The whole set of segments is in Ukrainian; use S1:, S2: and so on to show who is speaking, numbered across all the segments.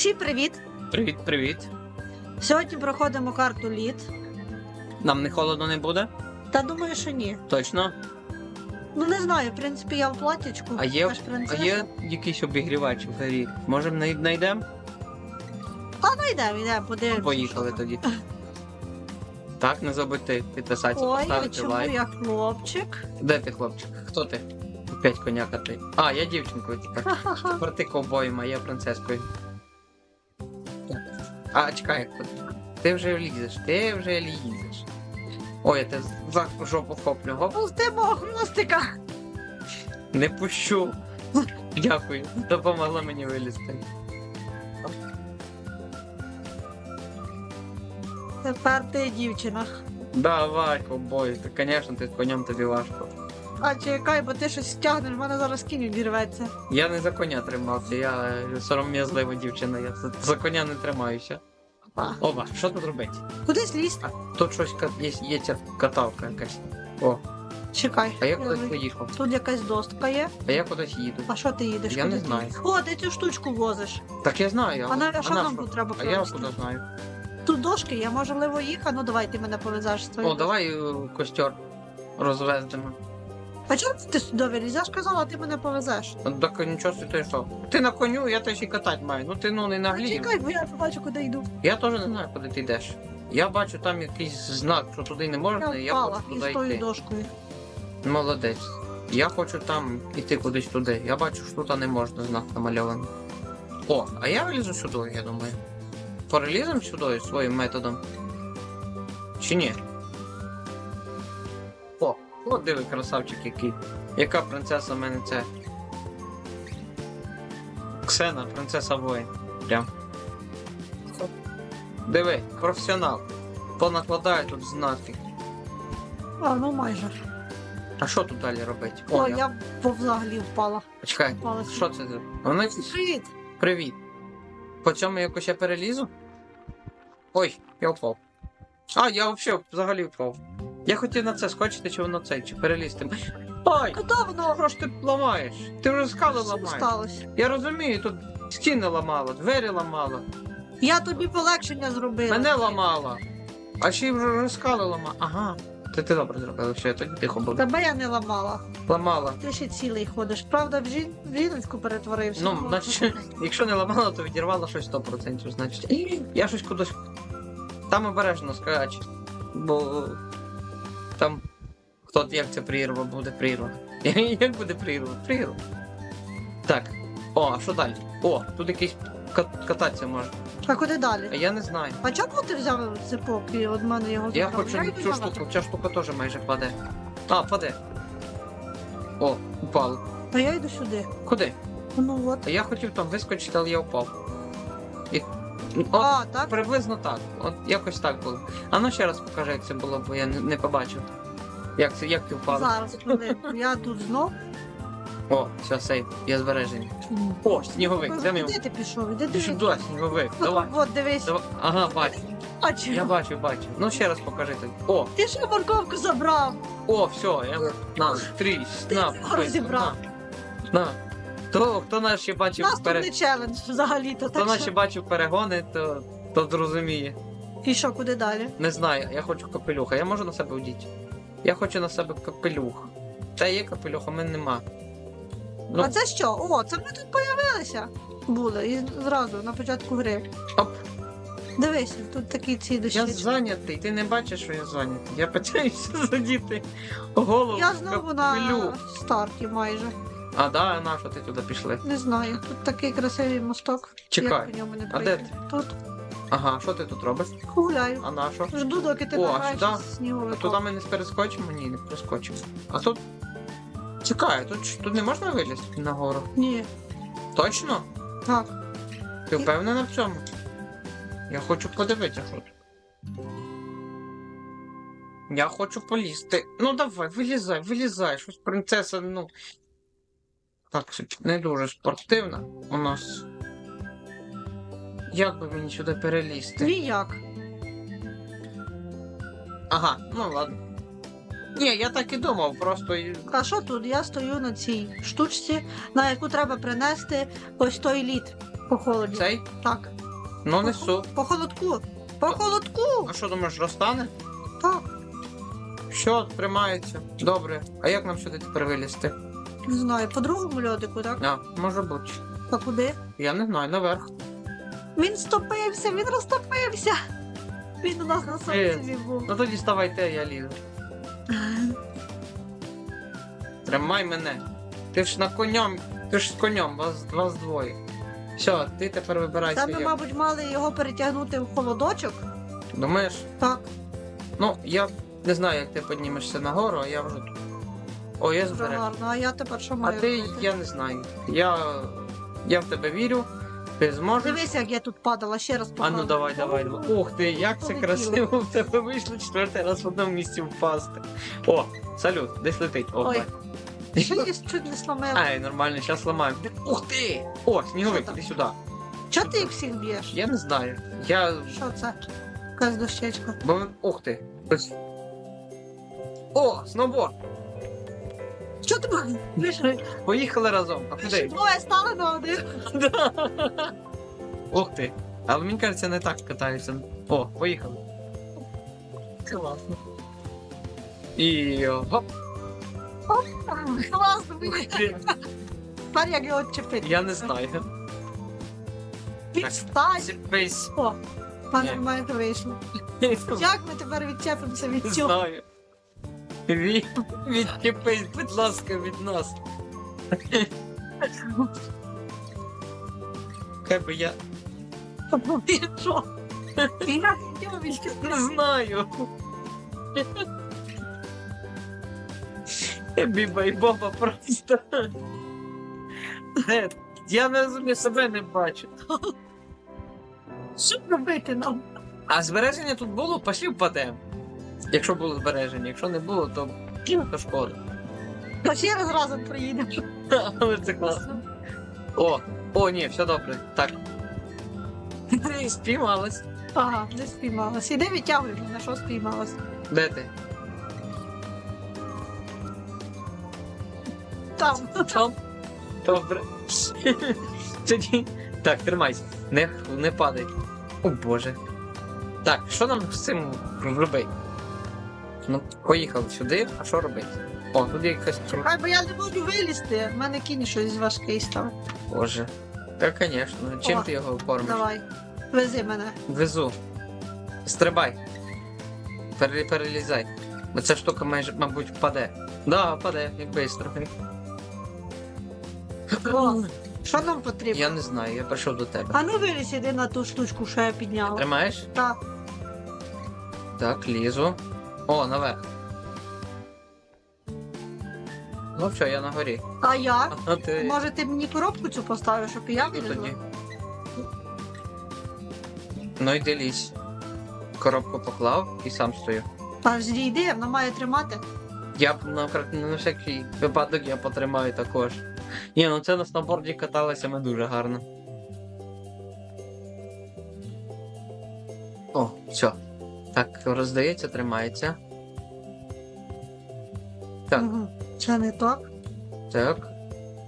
S1: Всім привіт!
S2: Привіт, привіт.
S1: Сьогодні проходимо карту лід.
S2: Нам не холодно не буде?
S1: Та думаю, що ні.
S2: Точно.
S1: Ну не знаю, в принципі, я в платічку.
S2: А є, а є якийсь обігрівач у грі? Може, знайдемо?
S1: А ну йдемо, йдемо, подивимося.
S2: Поїхали тоді. Так, не забудьте підписатися,
S1: Ой,
S2: поставити
S1: чому
S2: лайк.
S1: я хлопчик?
S2: Де ти, хлопчик? Хто ти? Опять коняка ти. А, я дівчинкою тепер. Тепер ти ковбоєм, а я принцескою. А, чекай, ти вже лізеш, ти вже лізеш. Ой, я тебе за жопу хоплю. Гоп.
S1: Пусти мого.
S2: Не пущу. Дякую, допомогла мені вилізти.
S1: Тепер ти дівчина.
S2: Давай, ковбой, та, звісно, ти з конем тобі важко.
S1: А чекай, бо ти щось стягнеш, в мене зараз кінь відірветься.
S2: Я не за коня тримався, я сором'язлива дівчина, я за, за коня не тримаюся.
S1: Опа.
S2: Оба, що тут робити?
S1: Кудись лізти?
S2: А тут щось ка- є, є ця катавка якась. О,
S1: Чекай.
S2: а я
S1: Я
S2: кудись поїхав.
S1: Тут якась достка є.
S2: А я кудись їду.
S1: А що ти їдеш?
S2: Я
S1: Куди
S2: не
S1: ти
S2: знаю.
S1: О, ти цю штучку возиш.
S2: Так я знаю,
S1: А,
S2: а,
S1: на, а що
S2: на
S1: нам
S2: що?
S1: тут треба
S2: А я
S1: провести?
S2: куди знаю.
S1: Тут дошки є, можливо, їхати. Ну давай ти мене повезеш з
S2: О,
S1: твоєю.
S2: давай е, костер розвездимо.
S1: А чому ти сюди вилізеш? Я ж казала, ти мене повезеш.
S2: Так нічого собі ти що? Ти на коню, я ще й катати маю. Ну ти ну не
S1: А
S2: наглів.
S1: чекай, бо я побачу, куди йду.
S2: Я теж не знаю, куди ти йдеш. Я бачу там якийсь знак, що туди не можна, і
S1: Я
S2: я
S1: впала
S2: хочу
S1: із
S2: туди
S1: тою
S2: йти.
S1: дошкою.
S2: Молодець. Я хочу там іти кудись туди. Я бачу, що тут не можна знак намальований. О, а я вилізу сюди, я думаю. Переліземо сюди своїм методом. Чи ні? О, диви, красавчик який. Яка принцеса в мене це? Ксена, принцеса воїн. Прям. Диви, професіонал. Понакладаю тут знаки.
S1: А, ну майже.
S2: А що тут далі робити?
S1: О,
S2: я...
S1: я взагалі впала.
S2: Чекай,
S1: Впала
S2: що це за? Воно якесь-
S1: Привіт!
S2: Привіт. По цьому якось я перелізу? Ой, я впав. А, я взагалі взагалі впав. Я хотів на це скочити, чи воно це, чи перелізти. Ой!
S1: Куди воно?
S2: Що ж ти ламаєш? Ти вже скали
S1: Що
S2: ламаєш.
S1: сталося?
S2: Я розумію, тут стіни ламала, двері ламала,
S1: Я тобі полегшення зробила.
S2: мене ламала. А ще й вже вже скали ламала. Ага. Це ти добре зробила, що я тоді тихо був.
S1: Тебе я не ламала.
S2: Ламала.
S1: Ти ще цілий ходиш. Правда, в, жін... в жіночку перетворився.
S2: Ну, значить, якщо не ламала, то відірвала щось 100%, значить. Я щось кудись. Там обережно скач. Бо там. Хто як це прірва буде прірва? Як буде прірва? Прірва. Так. О, а що далі? О, тут якийсь кат- кататися можна.
S1: А куди
S2: А
S1: далі?
S2: я не знаю.
S1: А чому ти взяв цепок і від мене його
S2: Я
S1: забрав?
S2: хочу
S1: йду
S2: цю штуку, ця штука теж майже паде. А, паде. О, упало.
S1: А я йду сюди.
S2: Куди?
S1: Ну от.
S2: А я хотів там вискочити, але я впав. І... От,
S1: А, так?
S2: Приблизно так. От якось так було. А ну ще раз покажи, як це було, бо я не, не побачив. Як це, як ти впав?
S1: Зараз. Я тут знов.
S2: О, все, сейф, я збережений. О, сніговик,
S1: Де
S2: мій.
S1: ти пішов? Іди
S2: Ти сюди, сніговик. Давай.
S1: От дивись.
S2: Давай. Ага, бачу.
S1: Бачу.
S2: Я бачу, бачу. Ну ще раз покажи тобі. О,
S1: Ти ще морковку забрав.
S2: о, все, я на, тріс, на,
S1: розібрав.
S2: На. на. То, хто нас ще бачив
S1: Наступний
S2: пере...
S1: челендж взагалі-то.
S2: Хто
S1: Так
S2: нас ще
S1: що...
S2: бачив перегони, то, то зрозуміє.
S1: І що, куди далі?
S2: Не знаю, я хочу капелюха. Я можу на себе вдіти? Я хочу на себе капелюх. Та є капелюх, а в мене нема. Ну,
S1: А це що? О, це ми тут появилися. Були і зразу на початку гри.
S2: Оп.
S1: Дивись, тут такі ці
S2: я зайнятий, ти не бачиш, що я зайнятий. Я питаюся задіти голову.
S1: Я
S2: в
S1: знову
S2: капелюх.
S1: на старті майже.
S2: А да, на що ти туди пішли?
S1: Не знаю. Тут такий красивий мосток.
S2: Чекай,
S1: Як по ньому не
S2: а де
S1: пройти? Тут
S2: Ага, що ти тут робиш?
S1: гуляю.
S2: А на що?
S1: Жду, доки ти
S2: сюди?
S1: з
S2: А туди ми не перескочимо? Ні, не перескочимо. А тут. Чекай, тут, тут не можна вилізти нагору.
S1: Ні,
S2: Точно?
S1: так.
S2: Ти впевнена в цьому? Я хочу подивитися, що тут. Я хочу полізти. Ну давай, вилізай, вилізай, щось принцеса, ну. Так, не дуже спортивна у нас. Як би мені сюди перелізти?
S1: Ніяк.
S2: Ага, ну ладно. Ні, я так і думав, просто.
S1: А що тут? Я стою на цій штучці, на яку треба принести ось той лід. По холоді.
S2: Цей?
S1: Так.
S2: Ну несу.
S1: По холодку. По холодку.
S2: А що думаєш, розтане?
S1: Так.
S2: Що, тримається? Добре. А як нам сюди тепер вилізти?
S1: Не знаю, по другому льодику, так?
S2: А, може бути.
S1: А куди?
S2: Я не знаю, наверх.
S1: Він стопився, він розтопився. Він у нас на сонці був.
S2: Ну тоді ставайте, я лізу. Тримай мене. Ти ж на конем, ти ж з конем, вас, вас двоє. Все, ти тепер вибирайся.
S1: Та ми, мабуть, мали його перетягнути в холодочок.
S2: Думаєш?
S1: Так,
S2: Ну, я не знаю, як ти піднімешся нагору, а я вже тут. О, я
S1: дуже
S2: збережу.
S1: гарно. А я тепер що
S2: А
S1: маю
S2: ти,
S1: робити?
S2: я не знаю. Я, я в тебе вірю. Ти зможеш.
S1: Дивись, як я тут падала, ще раз
S2: А ну давай, давай. давай. Ух ти, як це
S1: Полетіло.
S2: красиво в тебе вийшло четвертий раз в одному місці впасти. О, салют, десь летить. О,
S1: Ой.
S2: бай.
S1: Що я чуть не сломила?
S2: Ай, нормально, зараз ламаємо. Ух ти! О, сніговик,
S1: Що там?
S2: іди сюди.
S1: Чого ти їх всіх б'єш?
S2: Я не знаю. Я.
S1: Що це? Якась дощечка.
S2: Бо... Ух ти. Ось. О, сноуборд!
S1: Що ти маєш?
S2: Поїхали разом. А куди?
S1: Двоє стали на один.
S2: Ух ти. Але мені кажеться, не так катаються. О, поїхали. Класно. І гоп.
S1: Класно, мені. Тепер як його відчепити?
S2: Я не знаю.
S1: Відстань.
S2: Сіпись.
S1: О, пане
S2: Ні.
S1: Романко вийшло. Як ми тепер відчепимося від цього?
S2: знаю. Від... Відчепись, будь ласка, від нас. Хай би я
S1: Ти що? Я
S2: не знаю. Біба і Боба просто. Е, Я не розумію, себе не бачу.
S1: Що робити нам?
S2: А збереження тут було, пошли впадемо. Якщо було збереження, якщо не було, то, то шкода.
S1: То ще раз разом приїдемо.
S2: Але це класно. О, о, ні, все добре. Так. Спіймалась.
S1: Ага, не спіймалась. Іди відтягуй, на що спіймалась.
S2: Де ти?
S1: Там.
S2: Там. Добре. Тоді. Так, тримайся. Не, не падай. О боже. Так, що нам з цим робити? Ну, поїхав сюди, а що робити? О, тут якась
S1: Хай, бо я не можу вилізти. В мене кінь щось важкий став.
S2: Боже. Та, звісно. Чим
S1: О,
S2: ти його кормиш?
S1: Давай, вези мене.
S2: Везу. Стрибай. Пере, перелізай. Бо ця штука майже, мабуть, впаде. Да, впаде, як бистро.
S1: О, Що нам потрібно?
S2: Я не знаю, я прийшов до тебе.
S1: А ну вилізь, іди на ту штучку, що я підняла.
S2: Тримаєш?
S1: Так.
S2: Так, лізу. О, наверх. Ну все, я на горі.
S1: А я?
S2: А ти.
S1: Може ти мені коробку цю поставиш, щоб і я
S2: Ну,
S1: вилізла?
S2: тоді. Ну йди лізь. Коробку поклав і сам стою.
S1: Та ж йди, вона має тримати.
S2: Я б на, на всякий випадок я потримаю також. Ні, ну це на сноуборді каталися ми дуже гарно. О, все. Так, роздається, тримається. Так.
S1: Угу. Це не так.
S2: Так.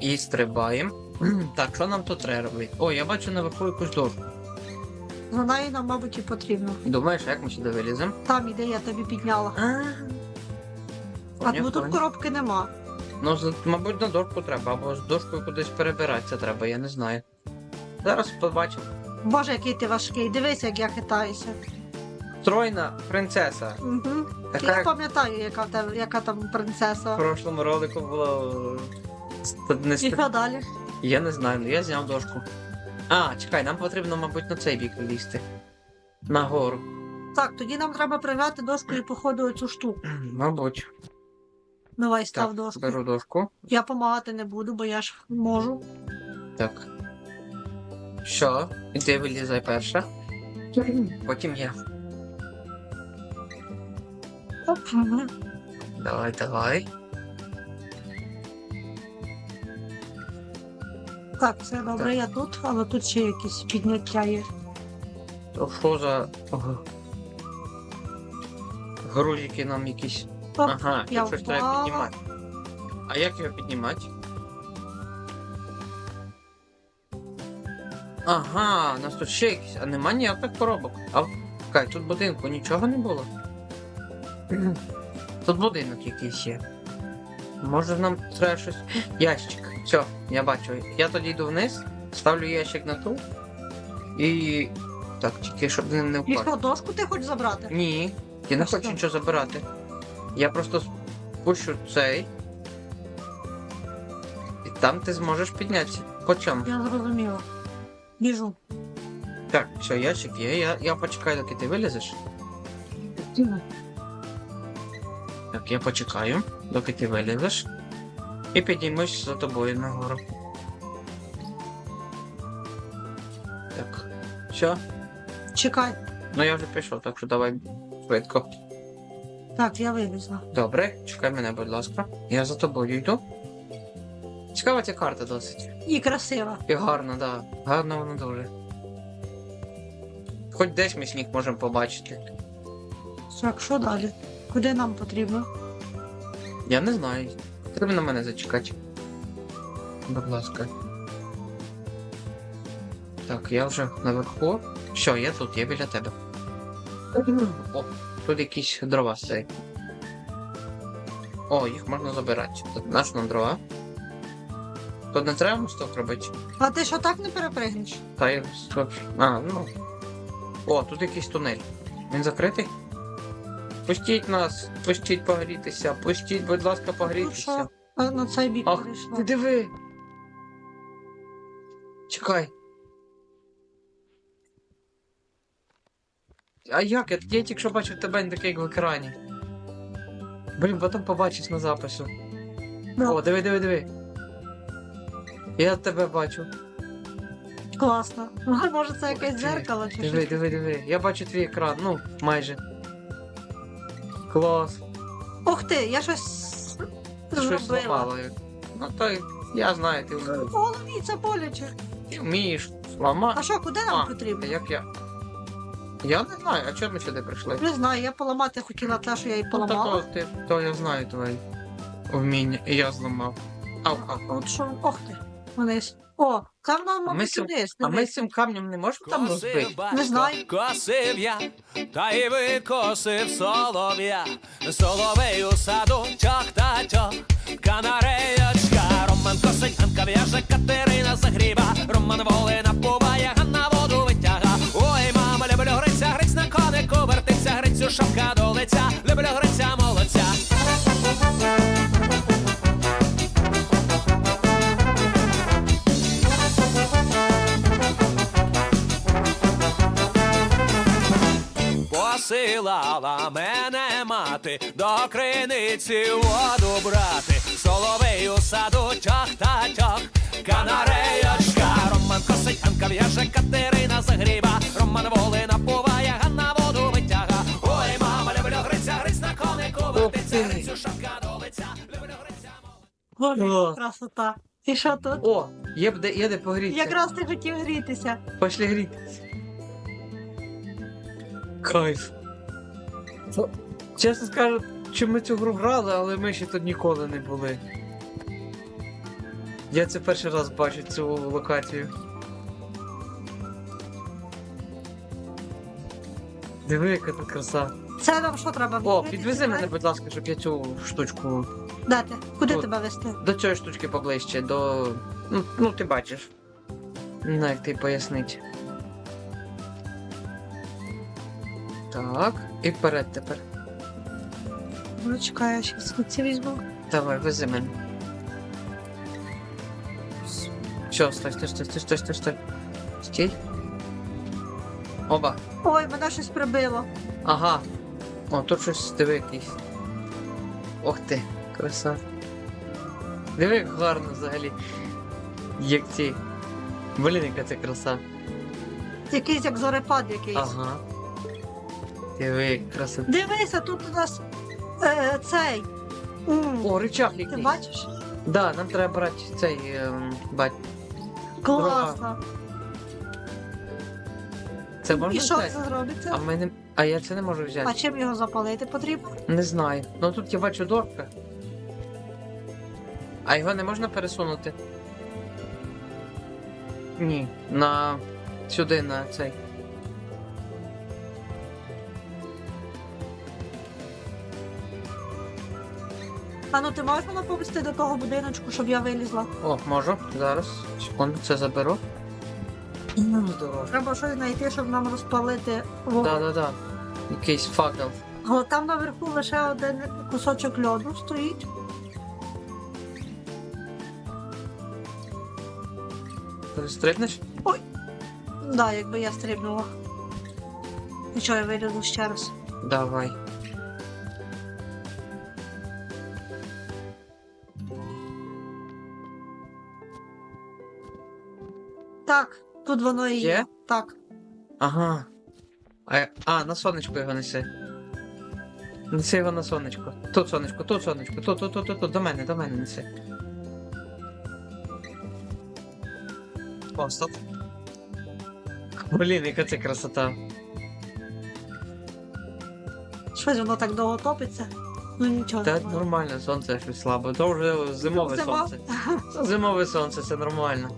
S2: І стрибаємо. Так, що нам тут треба робити? О, я бачу наверху якусь дошку.
S1: Вона їй нам, мабуть, і потрібна.
S2: Думаєш, як ми сюди виліземо?
S1: Там іде, я тобі підняла. А ну тут коробки нема.
S2: Ну, мабуть, на дошку треба, або з дошкою кудись перебиратися треба, я не знаю. Зараз побачимо.
S1: Боже, який ти важкий. Дивись, як я хитаюся.
S2: Стройна принцеса.
S1: Угу.
S2: Така
S1: Я
S2: як
S1: пам'ятаю, яка, в тебе- яка там
S2: в
S1: принцеса.
S2: прошлому ролику було. ст- Не
S1: І
S2: ст...
S1: що далі?
S2: Я не знаю, ну я зняв дошку. А, чекай, нам потрібно, мабуть, на цей бік лізти. Нагору.
S1: Так, тоді нам треба прив'яти дошку і походу цю штуку.
S2: Мабуть.
S1: Давай став
S2: Так,
S1: дошку.
S2: беру дошку.
S1: Я допомагати не буду, бо я ж можу.
S2: Так. Що? І ти вилізай перша. Потім я. Давай, давай.
S1: Так, все добре, я тут, але тут ще якісь підняття є.
S2: То що за. Грузики нам якісь.
S1: Оп,
S2: Ага,
S1: я
S2: тут щось треба
S1: впала.
S2: піднімати. А як його піднімати? Ага, у нас тут ще якісь, а нема ніяких коробок. А чекай, тут будинку нічого не було. Тут будинок якийсь є. Може нам треба щось. Ящик. Все, я бачу. Я тоді йду вниз, ставлю ящик на ту. І. Так, тільки щоб він не впав.
S1: дошку ти хочеш забрати?
S2: Ні, я не
S1: А
S2: хочу
S1: що?
S2: нічого забирати. Я просто спущу цей. І там ти зможеш піднятися. По чому?
S1: Я зрозуміла. Біжу.
S2: Так, все, ящик є, я, я почекаю, доки ти вилізеш. Так, я почекаю, доки ти вилізеш. І підіймусь за тобою нагору. Так. Все.
S1: Чекай.
S2: Ну я вже пішов, так що давай швидко.
S1: Так, я вилізла.
S2: Добре, чекай мене, будь ласка. Я за тобою йду. Цікава ця карта досить.
S1: І красива.
S2: І гарна, да. Гарна вона дуже. Хоч десь ми сніг можемо побачити.
S1: Так, що далі? Куди нам потрібно?
S2: Я не знаю. Треба на мене зачекати. Будь ласка. Так, я вже наверху. Що, я тут, я біля тебе. О, тут якісь дрова стоять. О, їх можна забирати. Тут наш нам дрова. Тут не треба мосток робити.
S1: А ти що так не перепригнеш?
S2: Та я. А, ну. О, тут якийсь тунель. Він закритий? Пустіть нас, пустіть погрітися, пустіть, будь ласка,
S1: Ну
S2: погрітися.
S1: А на цей бік
S2: Ах,
S1: перейшла.
S2: Ти диви. Чекай. А як? Я, я тільки що бачив тебе не такий, як в екрані. Блін, потім побачиш на запису.
S1: Ну,
S2: О, диви, диви, диви. Я тебе бачу.
S1: класно. Може це якесь
S2: Диви,
S1: дзеркало чи
S2: Диви,
S1: щось?
S2: диви, диви. Я бачу твій екран, ну, майже. Клас.
S1: Ух ти, я щось
S2: щось
S1: зробила.
S2: зламала. Ну то й- я знаю, ти,
S1: В голові це боляче.
S2: ти вмієш.
S1: А що, куди нам потрібно?
S2: Як я? Я не знаю, а чого ми сюди прийшли?
S1: Не знаю, я поламати хотіла те, що я її
S2: Ну, то,
S1: поламала.
S2: то, ти, то я знаю твої вміння, і я зламав. Ау, ау, ау.
S1: От що, ох ти, вниз. О, там нам,
S2: ми
S1: мабуть,
S2: цим-. А ми з цим камнем не можемо там розбити?
S3: Косив батько,
S1: Не знаю.
S3: Косив я, та й викосив солов'я. Соловей у саду, чох та чох, канареєчка. Роман косить, Ганка в'яже, Катерина загріба. Роман воли напуває, Ганна воду витяга. Ой, мама, люблю гриця, Посилала мене мати до криниці воду брати. Соловей у саду чох та чох, канареєчка. Роман косить, Ганка в'яже, Катерина загріба. Роман воли напуває, Ганна воду витяга. Ой, мама, люблю гриця, гриць на конику вертиться, грицю шапка до лиця. Люблю гриця.
S2: О.
S1: красота. І що тут?
S2: О, є б де, є де погрітися.
S1: Якраз ти хотів грітися.
S2: Пошли грітися. Кайф. Чесно скажу, чи ми цю гру грали, але ми ще тут ніколи не були. Я це перший раз бачу цю локацію. Диви, яка тут краса.
S1: Це нам що треба
S2: О,
S1: відкрити,
S2: підвези мене, будь ласка, щоб я цю штучку.
S1: Де ти? Куди
S2: Тут.
S1: тебе вести?
S2: До цієї штучки поближче, до. Ну, ну ти бачиш. Не знаю, як ти пояснить. Так, і вперед тепер.
S1: Ну, чекай, я ще ці візьму.
S2: Давай, вези мене. Все, стой, стой, стой, стой, стой, стой, стой. Стій. Оба.
S1: Ой, мене щось прибило.
S2: Ага. О, тут щось диви якийсь. Ох ти, краса. Диви, як гарно взагалі. Як ці. Блін, яка це краса.
S1: Якийсь як зорепад якийсь.
S2: Ага. Диви, краса.
S1: Дивися, тут у нас е, цей. М,
S2: О, рычаг
S1: Ти
S2: якийсь.
S1: бачиш?
S2: Да, нам треба брати цей ем, бать.
S1: Класно.
S2: Це можна
S1: І що
S2: взяти?
S1: це зробиться?
S2: А ми не. А я це не можу взяти.
S1: А чим його запалити потрібно?
S2: Не знаю. Ну тут я бачу дорка. А його не можна пересунути? Ні. На сюди на цей.
S1: А ну ти можеш мене повести до того будиночку, щоб я вилізла?
S2: О, можу. Зараз. Секунду, це заберу. Ну, здорово.
S1: Треба щось знайти, щоб нам розпалити вогонь.
S2: Да-да-да. Якийсь факел.
S1: Але там наверху лише один кусочок льоду стоїть.
S2: Ти Стрибнеш? Ой!
S1: Да, якби я стрибнула. Нічого, я вилізу ще раз.
S2: Давай.
S1: Тут воно і є.
S2: Є?
S1: Так.
S2: Ага. А, а, на сонечко його неси. Неси його на сонечко. Тут сонечко, тут сонечко, тут, тут, тут, тут, тут, до мене, до мене неси. О, стоп. Блін, яка це красота.
S1: Щось воно так довго топиться. Ну нічого.
S2: Та
S1: нормально.
S2: нормально, сонце щось слабо. То вже зимове
S1: Зима.
S2: сонце. Зимове сонце, це нормально.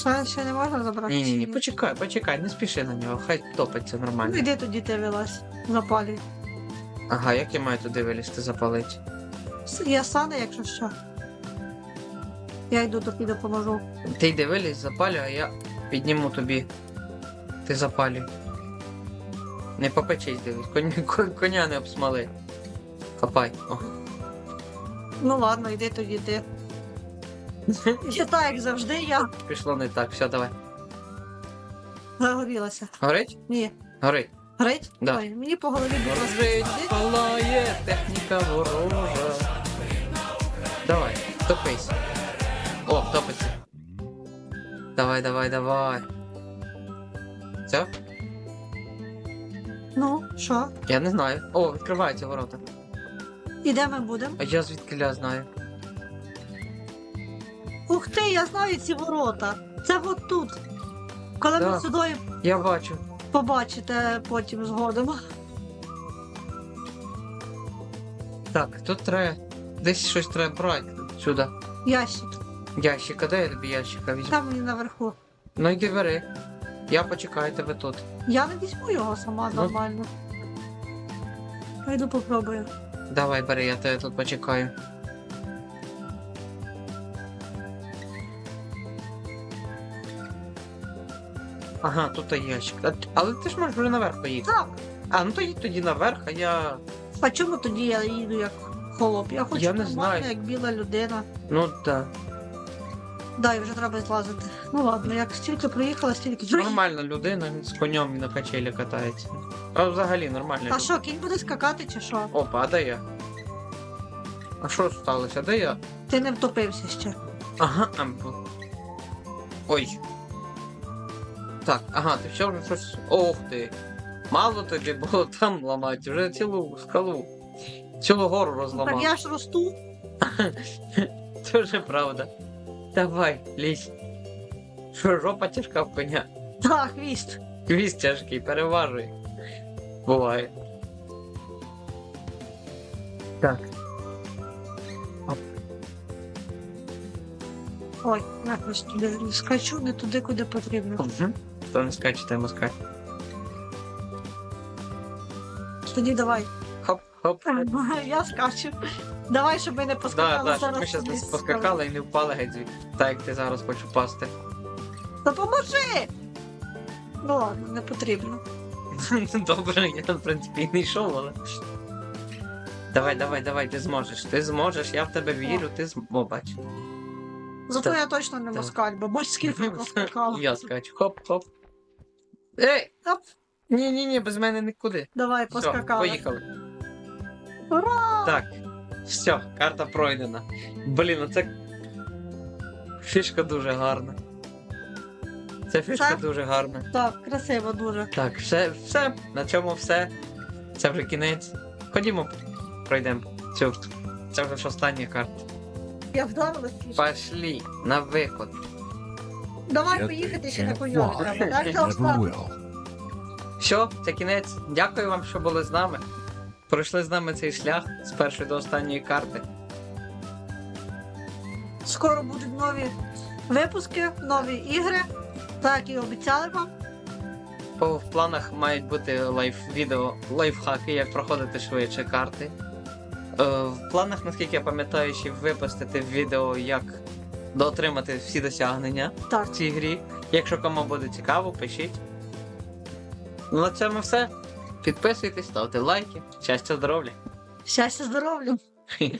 S1: Ще, ще не можна забрати?
S2: Ні, ні, ні, почекай, почекай, не спіши на нього, хай топиться нормально.
S1: Ну іди тоді ти вилазь, запалюй.
S2: Ага, як я маю туди вилізти запалити?
S1: Я сане, якщо що. Я йду тобі допоможу.
S2: Ти йди вилізь, запалю, а я підніму тобі. Ти запалюй. Не попечись, дивись, коня, кон- коня не обсмали. Хапай. О.
S1: Ну ладно, йди тоді ти. Я так, як завжди, я
S2: Пішло не так, все, давай.
S1: загорілася.
S2: Горить?
S1: Ні.
S2: Горить.
S1: Горить?
S2: Да.
S1: Ой, мені по голові.
S2: Горить, палає техніка ворожа. Давай, топись. О, топиться. Давай, давай, давай. Все?
S1: Ну, що?
S2: Я не знаю. О, відкриваються ворота.
S1: І де ми будемо?
S2: А я звідкиля знаю.
S1: Ух ти, я знаю ці ворота. Це от тут. Коли
S2: Да.
S1: ми сюди
S2: Я бачу.
S1: побачите потім згодом.
S2: Так, тут треба. Десь щось треба брати сюди.
S1: Ящик.
S2: Ящика, де я тобі ящика візьму?
S1: Там він наверху.
S2: Ну йди бери. Я почекаю тебе тут.
S1: Я не візьму його сама
S2: Ну.
S1: нормально. Я йду попробую.
S2: Давай бери, я тебе тут почекаю. Ага, тут є ящик. А, але ти ж можеш вже наверх поїхати.
S1: Так.
S2: А, ну то їдь тоді наверх, а я.
S1: А чому тоді я їду як холоп? Я хочу
S2: Я не
S1: нормально,
S2: знаю.
S1: як біла людина.
S2: Ну так.
S1: Да, і вже треба злазити. Ну ладно, як стільки приїхала, стільки вже.
S2: Нормальна людина з конем на качелі катається. А взагалі нормально.
S1: А що, кінь буде скакати чи що?
S2: О, падає. А що сталося? Де я?
S1: Ти не втопився ще.
S2: Ага, а, бу- Ой. Так, ага, ти вже щось. Ох ти. Мало тобі було там ламати, вже цілу скалу. Цілу гору
S1: Так я ж росту.
S2: Це вже правда. Давай, лізь. Що, жопа тяжка в коня?
S1: Так, хвіст.
S2: Хвіст тяжкий, переважуй. Буває. Так.
S1: Ой, якось туди скачу, не туди, куди потрібно.
S2: Угу. Хто не скаче, той москаль.
S1: Тоді давай.
S2: Хоп, хоп.
S1: Я скачу. Давай, щоб ми не
S2: Да,
S1: поскакали
S2: да, щоб
S1: зараз.
S2: ми зараз не поскакали і не впали геть звідти. Так як ти зараз хочеш впасти.
S1: Допоможи! Ну ладно, не потрібно.
S2: Добре, я в принципі і не йшов, але. Давай, давай, давай, ти зможеш. Ти зможеш, я в тебе вірю, ти зм... О, бач.
S1: Зато
S2: Так.
S1: я точно не москаль, бо бач, скільки поскакала.
S2: Я скачу. Хоп, хоп. Ей!
S1: Оп.
S2: Ні, ні, ні, без мене нікуди.
S1: Давай,
S2: Все, поїхали.
S1: Ура!
S2: Так. Все, карта пройдена. Блін, ну це. Фішка дуже гарна. Це фішка
S1: Це?
S2: дуже гарна.
S1: Так, красиво дуже.
S2: Так, все, все, на цьому все. Це вже кінець. Ходімо, пройдемо цю. Це вже ж остання карта.
S1: Я вдарилась.
S2: Пошли на виход.
S1: Давай
S4: Я
S1: поїхати ще на треба. Так.
S2: Все, це кінець. Дякую вам, що були з нами. Пройшли з нами цей шлях з першої до останньої карти.
S1: Скоро будуть нові випуски, нові ігри. Так і обіцяли вам.
S2: Бо в планах мають бути лайф-відео, лайфхаки, як проходити швидше карти. Е, в планах, наскільки я пам'ятаю, ще випустити відео, як доотримати всі досягнення
S1: Так.
S2: в цій грі. Якщо кому буде цікаво, пишіть. Ну, на цьому все. Підписуйтесь, ставте лайки. Щастя, здоров'я!
S1: Щастя, здоров'я!